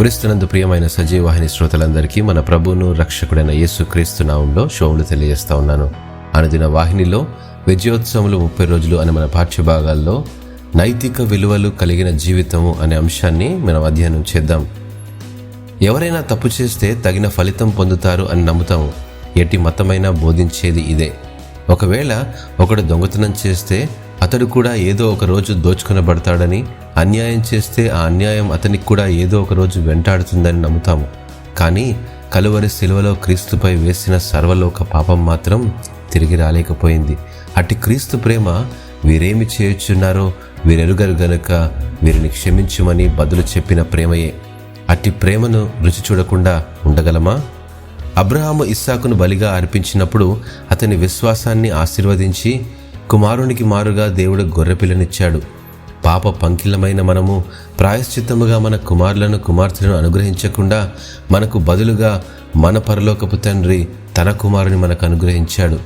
క్రీస్తునందు ప్రియమైన సజీవాహిని శ్రోతలందరికీ మన ప్రభువును రక్షకుడైన యేసు క్రీస్తు నామంలో షోవులు తెలియజేస్తా ఉన్నాను. అనుదిన వాహినిలో విజయోత్సవములు ముప్పై రోజులు అనే మన పాఠ్యభాగాల్లో నైతిక విలువలు కలిగిన జీవితము అనే అంశాన్ని మనం అధ్యయనం చేద్దాం. ఎవరైనా తప్పు చేస్తే తగిన ఫలితం పొందుతారు అని నమ్ముతాము. ఎట్టి మతమైనా బోధించేది ఇదే. ఒకవేళ ఒకడు దొంగతనం చేస్తే అతడు కూడా ఏదో ఒక రోజు దోచుకొనబడతాడని అన్యాయం చేస్తే ఆ అన్యాయం అతనికి కూడా ఏదో ఒక రోజు వెంటాడుతుందని నమ్ముతాము. కానీ కలువరి శిలువలో క్రీస్తుపై వేసిన సర్వలోక పాపం మాత్రం తిరిగి రాలేకపోయింది. అట్టి క్రీస్తు ప్రేమ వీరేమి చేయుచున్నారో వీరెరుగరు గనుక వీరిని క్షమించుమని బదులు చెప్పిన ప్రేమయే. అట్టి ప్రేమను రుచి చూడకుండా ఉండగలమా? అబ్రహాము ఇస్సాకును బలిగా అర్పించినప్పుడు అతని విశ్వాసాన్ని ఆశీర్వదించి కుమారునికి మారుగా దేవుడు గొర్రెపిల్లనిచ్చాడు పాప పంకిలమైన మనము ప్రాయశ్చిత్తముగా మన కుమారులను కుమార్తెలను అనుగ్రహించకుండా మనకు బదులుగా మన పరలోకపు తండ్రి తన కుమారుని మనకు అనుగ్రహించాడు.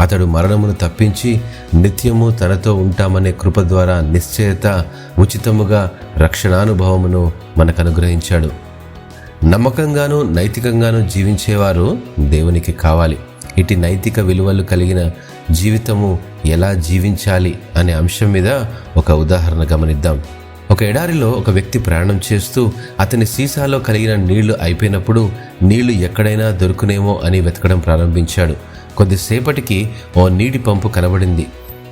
అతడు మరణమును తప్పించి నిత్యము తనతో ఉంటామనే కృప ద్వారా నిశ్చయత ఉచితముగా రక్షణానుభవమును మనకు అనుగ్రహించాడు. నమ్మకంగాను నైతికంగాను జీవించేవారు దేవునికి కావాలి. ఇటు నైతిక విలువలు కలిగిన జీవితము ఎలా జీవించాలి అనే అంశం మీద ఒక ఉదాహరణ గమనిద్దాం. ఒక ఎడారిలో ఒక వ్యక్తి ప్రయాణం చేస్తూ అతని సీసాలో కలిగిన నీళ్ళు అయిపోయినప్పుడు నీళ్ళు ఎక్కడైనా దొరుకునేమో అని వెతకడం ప్రారంభించాడు. కొద్దిసేపటికి ఓ నీటి పంపు కనబడింది.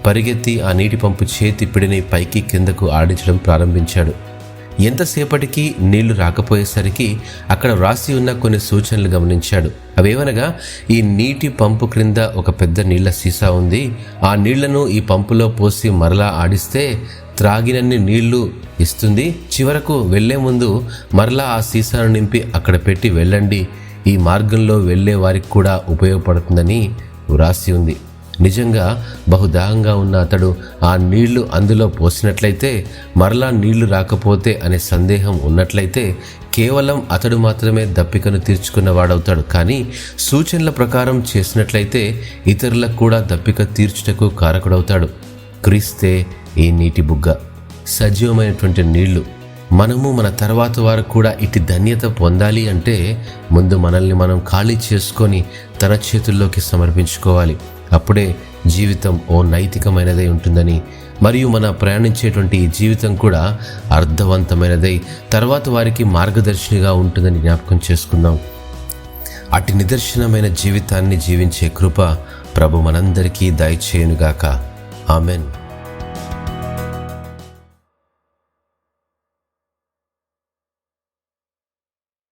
పరిగెత్తి ఆ నీటి పంపు చేతి పిడిని పైకి కిందకు ఆడించడం ప్రారంభించాడు. ఎంతసేపటికి నీళ్ళు రాకపోయేసరికి అక్కడ వ్రాసి ఉన్న కొన్ని సూచనలు గమనించాడు. అవేవనగా ఈ నీటి పంపు క్రింద ఒక పెద్ద నీళ్ళ సీసా ఉంది. ఆ నీళ్ళను ఈ పంపులో పోసి మరలా ఆడిస్తే త్రాగినన్ని నీళ్ళు ఇస్తుంది. చివరకు వెళ్ళే ముందు మరలా ఆ సీసాను నింపి అక్కడ పెట్టి వెళ్ళండి. ఈ మార్గంలో వెళ్ళే వారికి కూడా ఉపయోగపడుతుందని వ్రాసి ఉంది. నిజంగా బహుదాహంగా ఉన్న అతడు ఆ నీళ్ళు అందులో పోసినట్లయితే మరలా నీళ్ళు రాకపోతే అనే సందేహం ఉన్నట్లయితే కేవలం అతడు మాత్రమే దప్పికను తీర్చుకున్నవాడవుతాడు. కానీ సూచనల ప్రకారం చేసినట్లయితే ఇతరులకు కూడా దప్పిక తీర్చుటకు కారకుడవుతాడు. క్రీస్తే ఈ నీటి బుగ్గ. సజీవమైనటువంటి నీళ్ళు. మనము మన తర్వాత వారు కూడా ఇటు ధన్యత పొందాలి అంటే ముందు మనల్ని మనం ఖాళీ చేసుకొని తన చేతుల్లోకి సమర్పించుకోవాలి. అప్పుడే జీవితం ఓ నైతికమైనదై ఉంటుందని మరియు మన ప్రయాణించేటువంటి జీవితం కూడా అర్థవంతమైనదై తర్వాత వారికి మార్గదర్శినిగా ఉంటుందని జ్ఞాపకం చేసుకుందాం. అటు నిదర్శనమైన జీవితాన్ని జీవించే కృప ప్రభు మనందరికీ దయచేయునుగాక. ఆమెన్.